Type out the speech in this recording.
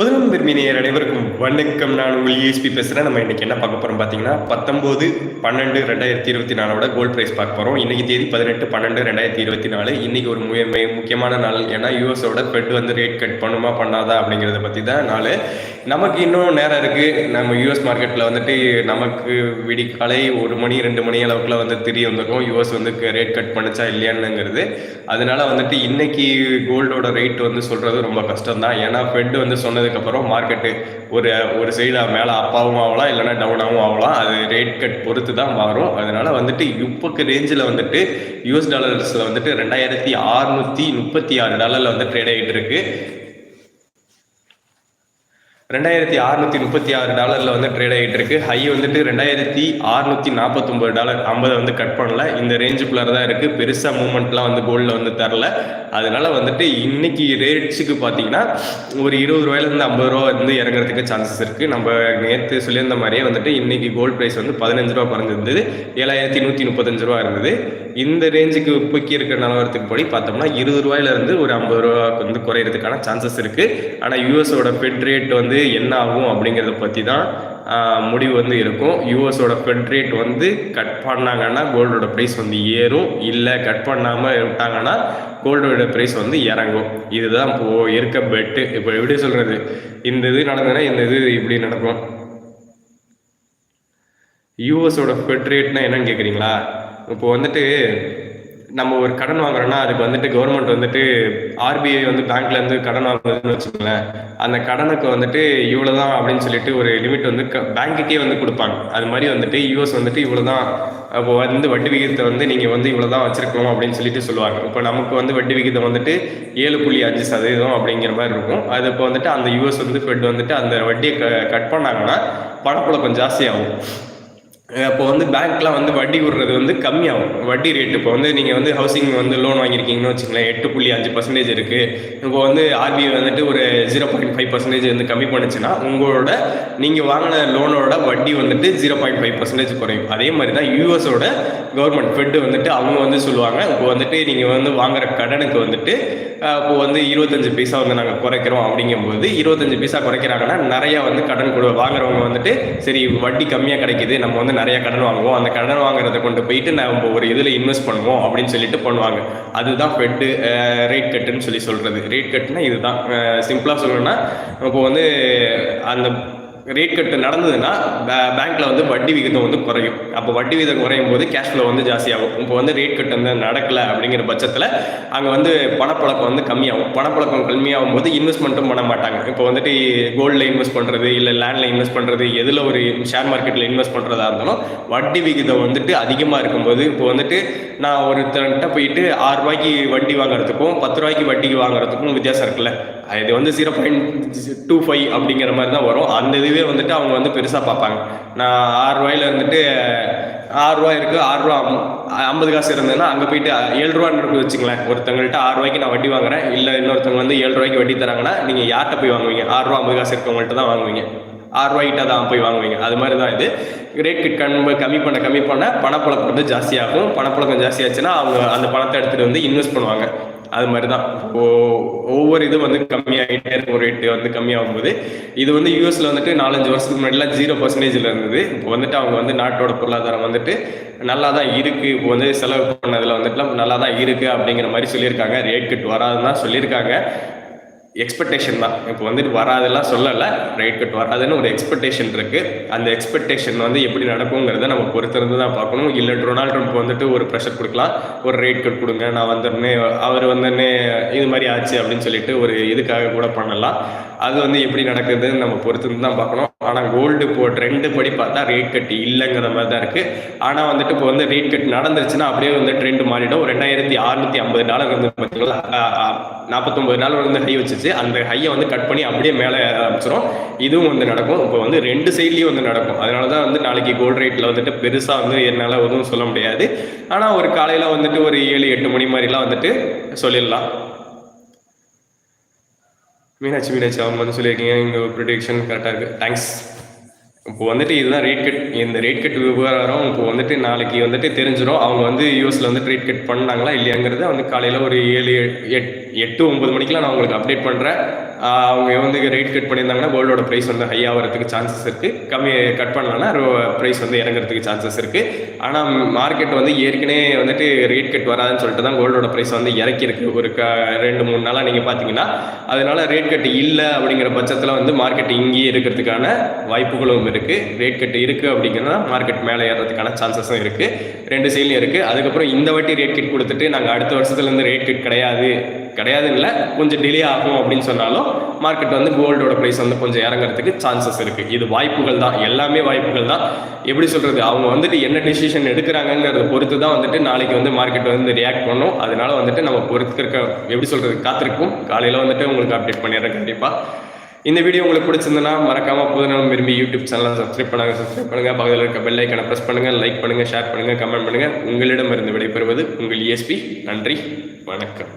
பொதுவும் விரும்பினியர் அனைவருக்கும் வணக்கம். நான் உங்கள் யூஎஸ்பி பேசுகிறேன் நம்ம இன்றைக்கி என்ன பார்க்க போகிறோம் பார்த்தீங்கன்னா பத்தொம்போது பன்னெண்டு ரெண்டாயிரத்தி இருபத்தி நாலோட கோல்ட் ப்ரைஸ் பார்க்க போகிறோம் இன்றைக்கி தேதி பதினெட்டு பன்னெண்டு ரெண்டாயிரத்தி இருபத்தி நாலு. இன்றைக்கி ஒரு முக்கியமான நாள். ஏன்னா யூஎஸோட பெட் வந்து ரேட் கட் பண்ணுமா பண்ணாதா அப்படிங்கிறத பற்றி தான் நாள். நமக்கு இன்னும் நேரம் இருக்குது நம்ம யூஎஸ் மார்க்கெட்டில் வந்துட்டு நமக்கு விடிக்காலை ஒரு மணி ரெண்டு மணி அளவுக்குலாம் வந்து தெரிய வந்திருக்கும். யூஎஸ் வந்து ரேட் கட் பண்ணிச்சா இல்லையானுங்கிறது அதனால வந்துட்டு இன்னைக்கு கோல்டோட ரேட் வந்து சொல்கிறது ரொம்ப கஷ்டம் தான் ஏன்னா ஃபெட் வந்து சொன்னது வந்ததுக்கப்புறம் மார்க்கெட்டு ஒரு ஒரு சைடாக மேலே அப்பாவும் ஆகலாம் இல்லைன்னா டவுனாகவும் ஆகலாம் அது ரேட் கட் பொறுத்து தான் மாறும். அதனால வந்துட்டு இப்போக்கு ரேஞ்சில் வந்துட்டு யூஎஸ் டாலர்ஸில் வந்துட்டு ரெண்டாயிரத்தி அறுநூத்தி முப்பத்தி ஆறு டாலரில் வந்து ட்ரேட் ஆகிட்டு இருக்கு. ரெண்டாயிரத்தி அறுநூத்தி முப்பத்தி ஆறு டாலரில் வந்து ட்ரேட் ஆகிட்டு இருக்கு ஹை வந்துட்டு ரெண்டாயிரத்தி அறுநூத்தி நாற்பத்தொம்பது டாலர் ஐம்பதை வந்து கட் பண்ணல. இந்த ரேஞ்சுக்குள்ளார தான் இருக்கு. பெருசாக மூவ்மெண்ட்லாம் வந்து கோல்டில் வந்து தரல. அதனால வந்துட்டு இன்னைக்கு ரேட்ஸுக்கு பார்த்தீங்கன்னா ஒரு இருபது ரூபாயிலேருந்து ஐம்பது ரூபா வந்து இறங்குறதுக்கு சான்சஸ் இருக்கு. நம்ம நேற்று சொல்லியிருந்த மாதிரியே வந்துட்டு இன்னைக்கு கோல்ட் ப்ரைஸ் வந்து பதினஞ்சு ரூபா குறைஞ்சிருந்தது. ஏழாயிரத்தி நூற்றி முப்பத்தஞ்சு ரூபா இருந்தது. இந்த ரேஞ்சுக்கு இப்போக்கி இருக்கிற நிலவரத்துக்கு படி பார்த்தோம்னா இருபது ரூபாயிலேருந்து ஒரு ஐம்பது ரூபா வந்து குறையிறதுக்கான சான்சஸ் இருக்கு. ஆனால் யூஎஸோட பெட் ரேட் வந்து என்ன ஆகும் அப்படிங்கிறத பற்றி தான் முடிவு வந்து இருக்கும். யூஎஸோட ஃபெட் ரேட் வந்து கட் பண்ணாங்கன்னா கோல்டோட ப்ரைஸ் வந்து ஏறும். இல்லை கட் பண்ணாமல் விட்டாங்கன்னா கோல்டோட ப்ரைஸ் வந்து இறங்கும். இதுதான் இப்போ இருக்க பெட்டு இப்போ எப்படி சொல்றது? இந்த இது நடந்ததுன்னா இந்த இது இப்படி நடக்கும். யூஎஸோட ஃபெட் ரேட்னா என்னன்னு கேட்குறீங்களா இப்போ வந்துட்டு நம்ம ஒரு கடன் வாங்குறோம்னா அதுக்கு வந்துட்டு கவர்மெண்ட் வந்துட்டு ஆர்பிஐ வந்து பேங்க்ல இருந்து கடன் வாங்குறதுன்னு வச்சுக்கோங்களேன். அந்த கடனுக்கு வந்துட்டு இவ்வளவுதான் அப்படின்னு சொல்லிட்டு ஒரு லிமிட் வந்து பேங்க்குக்கே வந்து கொடுப்பாங்க. அது மாதிரி வந்துட்டு யூஎஸ் வந்துட்டு இவ்வளவுதான் இப்போ வந்து வட்டி விகிதத்தை வந்து நீங்க வந்து இவ்வளவுதான் வச்சிருக்கணும் அப்படின்னு சொல்லிட்டு சொல்லுவாங்க. இப்போ நமக்கு வந்து வட்டி விகிதம் வந்துட்டு ஏழு புள்ளி அஞ்சு சதவீதம் அப்படிங்கிற மாதிரி இருக்கும். அது இப்போ வந்துட்டு அந்த யூஎஸ் வந்து ஃபெட் வந்துட்டு அந்த வட்டியை கட் பண்ணாங்கன்னா பணப்புழக்கம் ஜாஸ்தியாகும். இப்போ வந்து பேங்க்லாம் வந்து வட்டி விடுறது வந்து கம்மியாகும். வட்டி ரேட் இப்போ வந்து நீங்கள் வந்து ஹவுசிங் வந்து லோன் வாங்கியிருக்கீங்கன்னு வச்சுங்களேன் எட்டு புள்ளி அஞ்சு பர்சன்டேஜ் இருக்குது இப்போ வந்து ஆர்பிஐ வந்துட்டு ஒரு ஜீரோ பாயிண்ட் ஃபைவ் பர்சன்டேஜ் வந்து கம்மி பண்ணுச்சுன்னா உங்களோட நீங்கள் வாங்கின லோனோட வட்டி வந்துட்டு ஜீரோ பாயிண்ட் ஃபைவ் பர்சன்டேஜ் குறையும். அதே மாதிரி தான் யூஎஸோட கவர்மெண்ட் ஃபெட்டு வந்துட்டு அவங்க வந்து சொல்லுவாங்க இப்போ வந்துட்டு நீங்கள் வந்து வாங்குற கடனுக்கு வந்துட்டு இப்போ வந்து இருபத்தஞ்சு பைசா வந்து நாங்கள் குறைக்கிறோம். அப்படிங்கும்போது இருபத்தஞ்சு பைசா குறைக்கிறாங்கன்னா நிறையா வந்து கடன் கொடு வாங்குறவங்க வந்துட்டு சரி வட்டி கம்மியாக கிடைக்குது. நம்ம வந்து நிறைய கடன் வாங்குவோம். அந்த கடன் வாங்குறத கொண்டு போயிட்டு நம்ம ஒரு இதில் இன்வெஸ்ட் பண்ணுவோம் அப்படின்னு சொல்லிட்டு பண்ணுவாங்க. அதுதான் ஃபெட்டு ரேட் கட்டுன்னு சொல்லி சொல்றது. ரேட் கட்டுனா இதுதான். சிம்பிளாக சொல்லணும்னா இப்போ வந்து அந்த ரேட் கட்டு நடந்ததுன்னா பே- பேங்க்ல வந்து வட்டி விகிதம் வந்து குறையும். அப்போ வட்டி விகிதம் குறையும் போது கேஷ் ஃப்ளோ வந்து ஜாஸ்தியாகும். இப்போ வந்து ரேட் கட்டு வந்து நடக்கல அப்படிங்கிற பட்சத்தில் அங்கே வந்து பணப்பழக்கம் வந்து கம்மியாகும். பணப்பழக்கம் கம்மியாகும் போது இன்வெஸ்ட்மெண்ட்டும் பண்ண மாட்டாங்க. இப்போ வந்துட்டு கோல்டில் இன்வெஸ்ட் பண்ணுறது இல்லை லேண்டில் இன்வெஸ்ட் பண்ணுறது எதில் ஒரு ஷேர் மார்க்கெட்டில் இன்வெஸ்ட் பண்ணுறதா இருந்தாலும் வட்டி விகிதம் வந்துட்டு அதிகமாக இருக்கும்போது இப்போ வந்துட்டு நான் ஒருத்தர்கிட்ட போயிட்டு ஆறு ரூபாய்க்கு வட்டி வாங்குறதுக்கும் பத்து ரூபாய்க்கு வட்டிக்கு வாங்குறதுக்கும் வித்தியாசம் இருக்குல்ல. இது வந்து ஜீரோ பாயிண்ட் டூ ஃபைவ் அப்படிங்கிற மாதிரி தான் வரும். அந்த இது இதுவே வந்துட்டு அவங்க வந்து பெருசாக பார்ப்பாங்க. நான் ஆறு ரூபாயில இருந்துட்டு ஆறுரூவா இருக்குது ஆறுரூவா ஐம்பது காசு இருந்ததுன்னா அங்கே போயிட்டு ஏழு ரூபான்னு இருக்கு வச்சுங்களேன் ஒருத்தங்கள்ட்ட ஆறு ரூபாய்க்கு நான் வட்டி வாங்குறேன். இல்லை இன்னொருத்தவங்க வந்து ஏழு ரூபாய்க்கு வட்டி தராங்கன்னா நீங்கள் யார்கிட்ட போய் வாங்குவீங்க? ஆறுரூவா ஐம்பது காசு இருக்கவங்கள்ட்ட தான் வாங்குவீங்க. ஆறு தான் போய் வாங்குவீங்க. அது மாதிரி தான் இது. ரேட் கம்மி கம்மி பண்ண கம்மி பண்ண பணப்பழக்கம் வந்து ஜாஸ்தியாகும். பணப்பழக்கம் ஜாஸ்தியாச்சுன்னா அவங்க அந்த பணத்தை எடுத்துகிட்டு வந்து இன்வெஸ்ட் பண்ணுவாங்க. அது மாதிரி தான் இப்போ ஒவ்வொரு இது வந்து கம்மியாகிட்டே இருக்கும் ரேட்டு வந்து கம்மியாகும் போது இது வந்து யூஎஸ்ல வந்துட்டு நாலஞ்சு வருஷத்துக்கு முன்னாடிலாம் ஜீரோ பர்சன்டேஜில் இருந்தது. இப்போ வந்துட்டு அவங்க வந்து நாட்டோட பொருளாதாரம் வந்துட்டு நல்லா தான் இருக்கு. இப்போ வந்து செலவு பண்ணதில் வந்துட்டுலாம் நல்லா தான் இருக்கு அப்படிங்கிற மாதிரி சொல்லியிருக்காங்க. ரேட் கட் வராதுன்னு தான் சொல்லியிருக்காங்க. எக்ஸ்பெக்டேஷன் தான். இப்போ வந்துட்டு வராதெல்லாம் சொல்லலை. ரைட் கட் வராதுன்னு ஒரு எக்ஸ்பெக்டேஷன் இருக்குது அந்த எக்ஸ்பெக்டேஷன் வந்து எப்படி நடக்குங்கிறத நம்ம பொறுத்திருந்து தான் பார்க்கணும். இல்லை டொனால்ட் ட்ரம்ப் வந்துட்டு ஒரு ப்ரெஷர் கொடுக்கலாம். ஒரு ரேட் கட் கொடுங்க. நான் வந்துடனே அவர் வந்தோடனே இது மாதிரி ஆச்சு அப்படின்னு சொல்லிட்டு ஒரு இதுக்காக கூட பண்ணலாம். அது வந்து எப்படி நடக்குதுன்னு நம்ம பொறுத்திருந்து தான் பார்க்கணும். ஆனால் கோல்டு இப்போ ட்ரெண்டு படி பார்த்தா ரேட் கட் இல்லைங்கிற மாதிரி தான் இருக்குது ஆனால் வந்துட்டு இப்போ வந்து ரேட் கட் நடந்துருச்சுன்னா அப்படியே வந்து ட்ரெண்ட் மாறிடும். ரெண்டாயிரத்தி அறுநூத்தி ஐம்பது டாலர் வந்து பார்த்தீங்களா நாற்பத்தொம்பது நாள் வந்து ஹை வச்சுச்சு. அந்த ஹையை வந்து கட் பண்ணி அப்படியே மேலே ஆரம்பிச்சிடும் இதுவும் வந்து நடக்கும். இப்போ வந்து ரெண்டு சைட்லேயும் வந்து நடக்கும். அதனால தான் வந்து நாளைக்கு கோல்டு ரேட்டில் வந்துட்டு பெருசாக வந்து என்னால் எதுவும் சொல்ல முடியாது. ஆனால் ஒரு காலையில் வந்துட்டு ஒரு ஏழு எட்டு மணி மாதிரிலாம் வந்துட்டு சொல்லிடலாம். மீனாட்சி மீனாட்சி அவங்க வந்து சொல்லியிருக்கீங்க. இங்கே ப்ரொடிக்ஷன் கரெக்டாக இருக்குது தேங்க்ஸ் இப்போ வந்துட்டு இதுதான் ரேட் கட் இந்த ரேட் கட் விவகாரம் இப்போ வந்துட்டு நாளைக்கு வந்துட்டு தெரிஞ்சிடும் அவங்க வந்து யூஎஸ்ல வந்து ரேட் கட் பண்ணாங்களா இல்லையாங்கிறத வந்து காலையில் ஒரு ஏழு எட் எட்டு ஒன்பது மணிக்கெலாம் நான் உங்களுக்கு அப்டேட் பண்ணுறேன் அவங்க வந்து ரேட் கட் பண்ணியிருந்தாங்கன்னா கோல்டோட ப்ரைஸ் வந்து ஹையாக வரதுக்கு சான்சஸ் இருக்குது கம்மி கட் பண்ணலன்னா ப்ரைஸ் வந்து இறங்குறதுக்கு சான்சஸ் இருக்குது ஆனால் மார்க்கெட் வந்து ஏற்கனவே வந்துட்டு ரேட் கட் வராதுன்னு சொல்லிட்டு தான் கோல்டோட ப்ரைஸ் வந்து இறக்கியிருக்கு. ஒரு க ரெண்டு மூணு நாளாக நீங்கள் பார்த்தீங்கன்னா அதனால ரேட் கட் இல்லை அப்படிங்கிற பட்சத்தில் வந்து மார்க்கெட் இங்கேயே இருக்கிறதுக்கான வாய்ப்புகளும் இருக்குது ரேட் கட் இருக்குது அப்படிங்கிறனா மார்க்கெட் மேலே ஏறதுக்கான சான்சஸும் இருக்குது ரெண்டு சைட்லையும் இருக்குது அதுக்கப்புறம் இந்த வாட்டி ரேட் கட் கொடுத்துட்டு நாங்கள் அடுத்த வருஷத்துலேருந்து ரேட் கட் கிடையாது. கிடையாதுன்னு இல்லை கொஞ்சம் டிலே ஆகும் அப்படின்னு சொன்னாலும் மார்க்கெட் வந்து கோல்டோட ப்ரைஸ் வந்து கொஞ்சம் இறங்குறதுக்கு சான்சஸ் இருக்குது இது வாய்ப்புகள் தான். எல்லாமே வாய்ப்புகள் தான். எப்படி சொல்கிறது அவங்க வந்துட்டு என்ன டிசிஷன் எடுக்கிறாங்கங்கிறத பொறுத்து தான் வந்துட்டு நாளைக்கு வந்து மார்க்கெட் வந்து ரியாக்ட் பண்ணும். அதனால வந்துட்டு நம்ம பொறுத்திருக்க எப்படி சொல்கிறது காத்திருக்கும் காலையில் வந்துட்டு உங்களுக்கு அப்டேட் பண்ணிடுறேன் கண்டிப்பாக இந்த வீடியோ உங்களுக்கு பிடிச்சிருந்தனா மறக்காம புதுநலம் விரும்பி யூடியூப் சேனலை சப்ஸ்கிரைப் பண்ணுங்க சப்ஸ்கிரைப் பண்ணுங்க. பக்கத்தில் இருக்க பெல் ஐக்கனை ப்ரெஸ் பண்ணுங்க லைக் பண்ணுங்க ஷேர் பண்ணுங்க கமெண்ட் பண்ணுங்க. உங்களிடமிருந்து விடைபெறுவது உங்கள் இஎஸ்பி நன்றி. வணக்கம்.